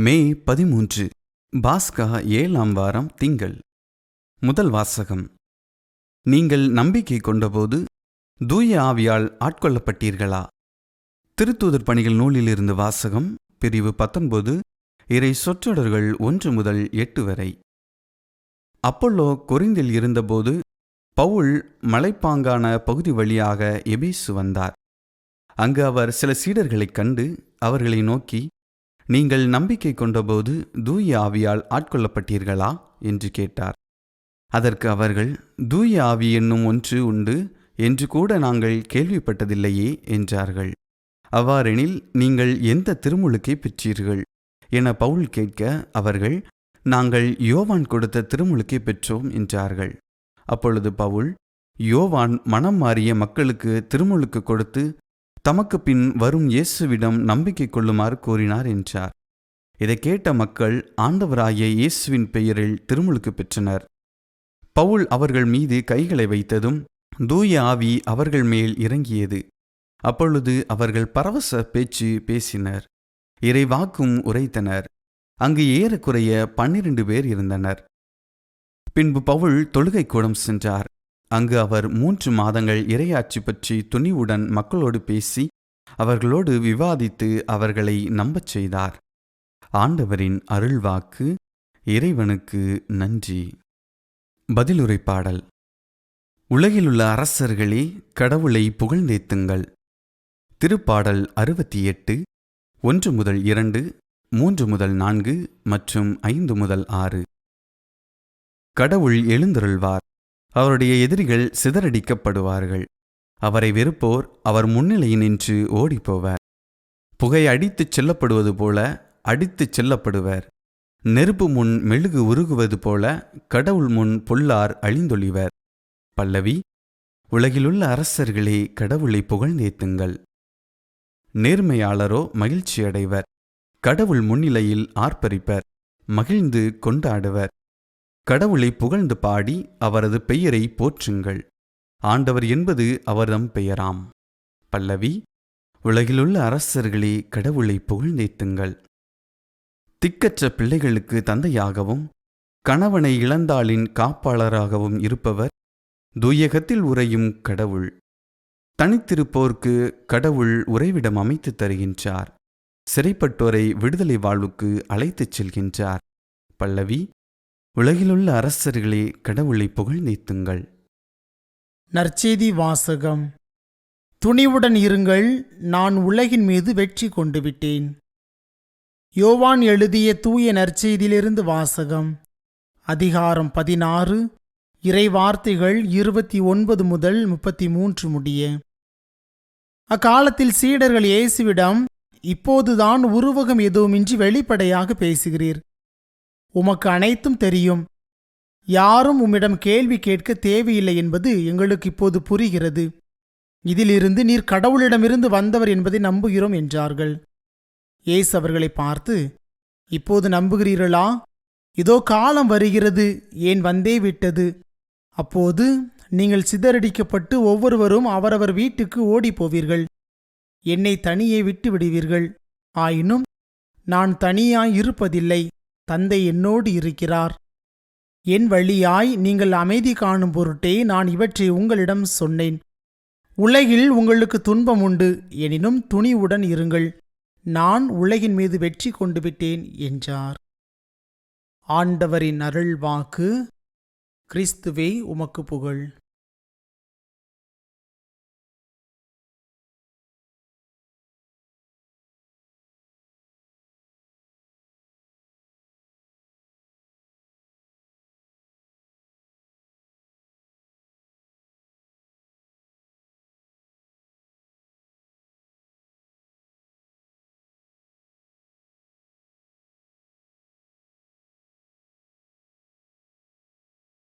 மே பதிமூன்று பாஸ்கா ஏழாம் வாரம் திங்கள். முதல் வாசகம். நீங்கள் நம்பிக்கை கொண்டபோது தூய ஆவியால் ஆட்கொள்ளப்பட்டீர்களா? திருத்தூதர் பணிகள் நூலிலிருந்து வாசகம் பிரிவு பத்தொன்பது இறை சொற்றொடர்கள் ஒன்று முதல் எட்டு வரை. அப்பல்லோ கொரிந்தில் இருந்தபோது பவுல் மலைப்பாங்கான பகுதி வழியாக எபேசு வந்தார். அங்கு அவர் சில சீடர்களைக் கண்டு அவர்களை நோக்கி நீங்கள் நம்பிக்கை கொண்டபோது தூய ஆவியால் ஆட்கொள்ளப்பட்டீர்களா? என்று கேட்டார். அதற்கு அவர்கள் தூய ஆவி என்னும் ஒன்று உண்டு என்று கூட நாங்கள் கேள்விப்பட்டதில்லையே என்றார்கள். அவ்வாறெனில் நீங்கள் எந்த திருமுழுக்கை பெற்றீர்கள்? என பவுல் கேட்க அவர்கள் நாங்கள் யோவான் கொடுத்த திருமுழுக்கை பெற்றோம் என்றார்கள். அப்பொழுது பவுல் யோவான் மனம் மாறிய மக்களுக்கு திருமுழுக்கு கொடுத்து தமக்கு பின் வரும் இயேசுவிடம் நம்பிக்கை கொள்ளுமாறு கூறினார் என்றார். இதைக் கேட்ட மக்கள் ஆண்டவராகிய இயேசுவின் பெயரில் திருமுழுக்கு பெற்றனர். பவுல் அவர்கள் மீது கைகளை வைத்ததும் தூய ஆவி அவர்கள் மேல் இறங்கியது. அப்பொழுது அவர்கள் பரவச பேச்சு பேசினர். இறைவாக்கும் உரைத்தனர். அங்கு ஏறக்குறைய பன்னிரண்டு பேர் இருந்தனர். பின்பு பவுல் தொழுகை கூடம் சென்றார். அங்கு அவர் மூன்று மாதங்கள் இரையாட்சி பற்றி துணிவுடன் மக்களோடு பேசி அவர்களோடு விவாதித்து அவர்களை நம்பச் செய்தார். ஆண்டவரின் அருள்வாக்கு இறைவனுக்கு நன்றி. பதிலுரை பாடல். உலகிலுள்ள அரசர்களே கடவுளை புகழ்ந்தேத்துங்கள். திருப்பாடல் அறுபத்தி எட்டு ஒன்று முதல் இரண்டு மூன்று முதல் நான்கு மற்றும் ஐந்து முதல் ஆறு. கடவுள் எழுந்தருள்வார். அவருடைய எதிரிகள் சிதறடிக்கப்படுவார்கள். அவரை வெறுப்போர் அவர் முன்னிலையில் நின்று ஓடிப்போவார். புகை அடித்துச் செல்லப்படுவது போல அடித்துச் செல்லப்படுவர். நெருப்பு முன் மெழுகு உருகுவது போல கடவுள் முன் பொல்லார் அழிந்தொழிவர். பல்லவி உலகிலுள்ள அரசர்களே கடவுளை புகழ்ந்தேத்துங்கள். நேர்மையாளரோ மகிழ்ச்சியடைவர். கடவுள் முன்னிலையில் ஆர்ப்பரிப்பர். மகிழ்ந்து கொண்டாடுவர். கடவுளை புகழ்ந்து பாடி அவரது பெயரை போற்றுங்கள். ஆண்டவர் என்பது அவர்தம் பெயராம். பல்லவி உலகிலுள்ள அரசர்களே கடவுளை புகழ்ந்தேத்துங்கள். திக்கற்ற பிள்ளைகளுக்கு தந்தையாகவும் கணவனை இழந்தாளின் காப்பாளராகவும் இருப்பவர் துயகத்தில் உறையும் கடவுள். தனித்திருப்போர்க்கு கடவுள் உறைவிடம் அமைத்துத் தருகின்றார். சிறைப்பட்டோரை விடுதலை வாழ்வுக்கு அழைத்துச் செல்கின்றார். பல்லவி உலகிலுள்ள அரசர்களே கடவுளை புகழ்ந்தித்துங்கள் நற்செய்தி வாசகம். துணிவுடன் இருங்கள் நான் உலகின் மீது வெற்றி கொண்டு விட்டேன். யோவான் எழுதிய தூய நற்செய்தியிலிருந்து வாசகம். அதிகாரம் பதினாறு இறைவார்த்தைகள் இருபத்தி ஒன்பது முதல் முப்பத்தி மூன்று முடிய. அக்காலத்தில் சீடர்கள் இயேசுவிடம் இப்போதுதான் உருவகம் எதுவுமின்றி வெளிப்படையாக பேசுகிறீர். உமக்கு அனைத்தும் தெரியும். யாரும் உம்மிடம் கேள்வி கேட்க தேவையில்லை என்பது எங்களுக்கு இப்போது புரிகிறது. இதிலிருந்து நீர் கடவுளிடமிருந்து வந்தவர் என்பதை நம்புகிறோம் என்றார்கள். ஏசு அவர்களை பார்த்து இப்போது நம்புகிறீர்களா? இதோ காலம் வருகிறது ஏன் வந்தே விட்டது? அப்போது நீங்கள் சிதறடிக்கப்பட்டு ஒவ்வொருவரும் அவரவர் வீட்டுக்கு ஓடிப் போவீர்கள் என்னை தனியே விட்டு விடுவீர்கள் ஆயினும் நான் தனியாய் இருப்பதில்லை. தந்தை என்னோடு இருக்கிறார். என் வழியாய் நீங்கள் அமைதி காணும் பொருட்டே நான் இவற்றை உங்களிடம் சொன்னேன். உலகில் உங்களுக்கு துன்பம் உண்டு எனினும் துணிவுடன் இருங்கள். நான் உலகின் மீது வெற்றி கொண்டு விட்டேன் என்றார். ஆண்டவரின் அருள்வாக்கு கிறிஸ்துவே உமக்கு புகழ்.